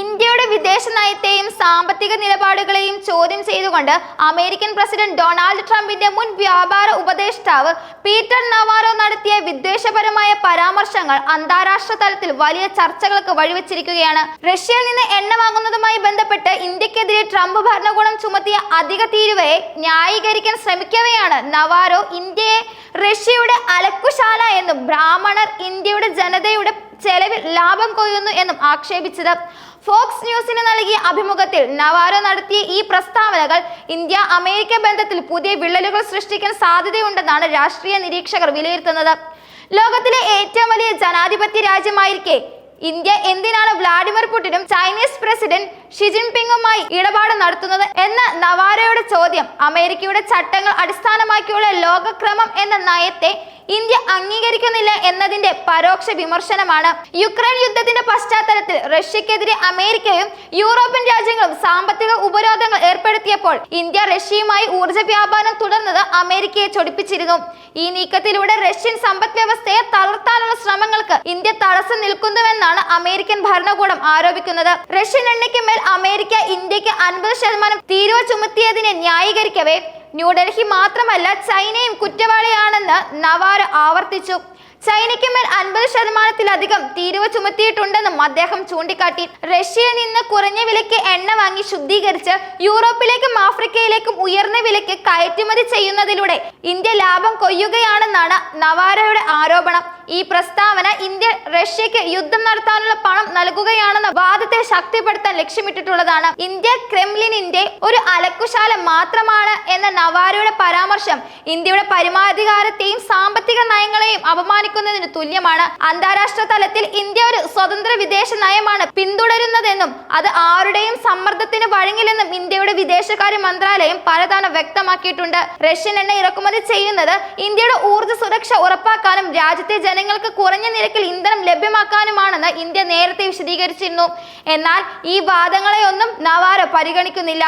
ഇന്ത്യയുടെ വിദേശ നയത്തെയും സാമ്പത്തിക നിലപാടുകളെയും ചോദ്യം ചെയ്തുകൊണ്ട് അമേരിക്കൻ പ്രസിഡന്റ് ഡൊണാൾഡ് ട്രംപിന്റെ മുൻ വ്യാപാര ഉപദേഷ്ടാവ് പീറ്റർ നവാറോ നടത്തിയ വിദ്വേഷപരമായ പരാമർശങ്ങൾ അന്താരാഷ്ട്ര തലത്തിൽ വലിയ ചർച്ചകൾക്ക് വഴിവെച്ചിരിക്കുകയാണ്. റഷ്യയിൽ നിന്ന് എണ്ണ വാങ്ങുന്നതുമായി ബന്ധപ്പെട്ട് ഇന്ത്യക്കെതിരെ ട്രംപ് ഭരണകൂടം ചുമത്തിയ അധിക തീരുവയെ ന്യായീകരിക്കാൻ ശ്രമിക്കവെയാണ് നവാറോ ഇന്ത്യയെ റഷ്യയുടെ അലക്കുശാല എന്നും ബ്രാഹ്മണർ ഇന്ത്യയുടെ ജനതയുടെ ചെലവിൽ ലാഭം കൊയ്യുന്നു എന്നും ആക്ഷേപിച്ചത്. ഫോക്സ് ന്യൂസിന് നൽകിയ അഭിമുഖത്തിൽ നവാരോ നടത്തിയ ഈ പ്രസ്താവനകൾ ഇന്ത്യ അമേരിക്ക ബന്ധത്തിൽ പുതിയ വിള്ളലുകൾ സൃഷ്ടിക്കാൻ സാധ്യതയുണ്ടെന്നാണ് രാഷ്ട്രീയ നിരീക്ഷകർ വിലയിരുത്തുന്നത്. ലോകത്തിലെ ഏറ്റവും വലിയ ജനാധിപത്യ രാജ്യമായിരിക്കെ ഇന്ത്യ എന്തിനാണ് വ്ളാഡിമിർ പുടിനും ചൈനീസ് പ്രസിഡന്റ് ഷി ജിൻപിങ്ങുമായി ഇടപാട് നടത്തുന്നത് എന്ന നവാരയുടെ ചോദ്യം അമേരിക്കയുടെ ചട്ടങ്ങൾ അടിസ്ഥാനമാക്കിയുള്ള ലോകക്രമം എന്ന നയത്തെ ഇന്ത്യ അംഗീകരിക്കുന്നില്ല എന്നതിന്റെ പരോക്ഷ വിമർശനമാണ് യുക്രൈൻ യുദ്ധത്തിന്റെ പശ്ചാത്തലത്തിൽ റഷ്യക്കെതിരെ അമേരിക്കയും യൂറോപ്യൻ രാജ്യങ്ങളും സാമ്പത്തിക ഉപരോധങ്ങൾ ഏർപ്പെടുത്തിയപ്പോൾ ഇന്ത്യ റഷ്യയുമായി ഊർജ വ്യാപാരം തുടർന്നത് അമേരിക്കയെ ചൊടിപ്പിച്ചിരുന്നു. ഈ നീക്കത്തിലൂടെ റഷ്യൻ സമ്പദ് വ്യവസ്ഥയെ തളർത്താനുള്ള ശ്രമങ്ങൾക്ക് ഇന്ത്യ തടസ്സം നിൽക്കുന്നുവെന്നാണ് അമേരിക്കൻ ഭരണകൂടം ആരോപിക്കുന്നത്. റഷ്യൻ എണ്ണയ്ക്ക് മേൽ അമേരിക്ക ഇന്ത്യയ്ക്ക് അൻപത് ശതമാനം തീരുവ ചുമത്തിയതിനെ ന്യായീകരിക്കവേ ന്യൂഡൽഹി മാത്രമല്ല ചൈനയും കുറ്റവാളിയാണെന്ന് നവാര ആവർത്തിച്ചു. ചൈനയ്ക്ക് മേൽ അൻപത് ശതമാനത്തിലധികം തീരുവ ചുമത്തിയിട്ടുണ്ടെന്നും അദ്ദേഹം ചൂണ്ടിക്കാട്ടി. റഷ്യയിൽ നിന്ന് കുറഞ്ഞ വിലയ്ക്ക് എണ്ണ വാങ്ങി ശുദ്ധീകരിച്ച് യൂറോപ്പിലേക്കും ആഫ്രിക്കയിലേക്കും ഉയർന്ന വിലയ്ക്ക് കയറ്റുമതി ചെയ്യുന്നതിലൂടെ ഇന്ത്യ ലാഭം കൊയ്യുകയാണെന്നാണ് നവാരയുടെ ആരോപണം. ഈ പ്രസ്താവന ഇന്ത്യ റഷ്യക്ക് യുദ്ധം നടത്താനുള്ള പണം നൽകുകയാണെന്ന വാദത്തെ ശക്തിപ്പെടുത്താൻ ലക്ഷ്യമിട്ടിട്ടുള്ളതാണ്. ഇന്ത്യ ക്രെംലിനിന്റെ ഒരു അലക്കുശാല മാത്രമാണ് എന്ന നവാരയുടെ പരാമർശം ഇന്ത്യയുടെ പരമാധികാരത്തെയും സാമ്പത്തിക നയങ്ങളെയും അപമാനിക്കുന്നതിന് തുല്യമാണ്. അന്താരാഷ്ട്ര തലത്തിൽ ഇന്ത്യ ഒരു സ്വതന്ത്ര വിദേശ നയമാണ് പിന്തുടരുന്നതെന്നും അത് ആരുടെയും സമ്മർദ്ദത്തിന് വഴങ്ങില്ലെന്നും ഇന്ത്യയുടെ വിദേശകാര്യ മന്ത്രാലയം പലതവണ വ്യക്തമാക്കിയിട്ടുണ്ട്. റഷ്യൻ എണ്ണ ഇറക്കുമതി ചെയ്യുന്നത് ഇന്ത്യയുടെ ഊർജ സുരക്ഷ ഉറപ്പാക്കാനും രാജ്യത്തെ ജനങ്ങൾക്ക് കുറഞ്ഞ നിരക്കിൽ ഇന്ധനം ലഭ്യമാക്കാനുമാണെന്ന് ഇന്ത്യ നേരത്തെ വിശദീകരിച്ചിരുന്നു. എന്നാൽ ഈ വാദങ്ങളെയൊന്നും നവാര പരിഗണിക്കുന്നില്ല.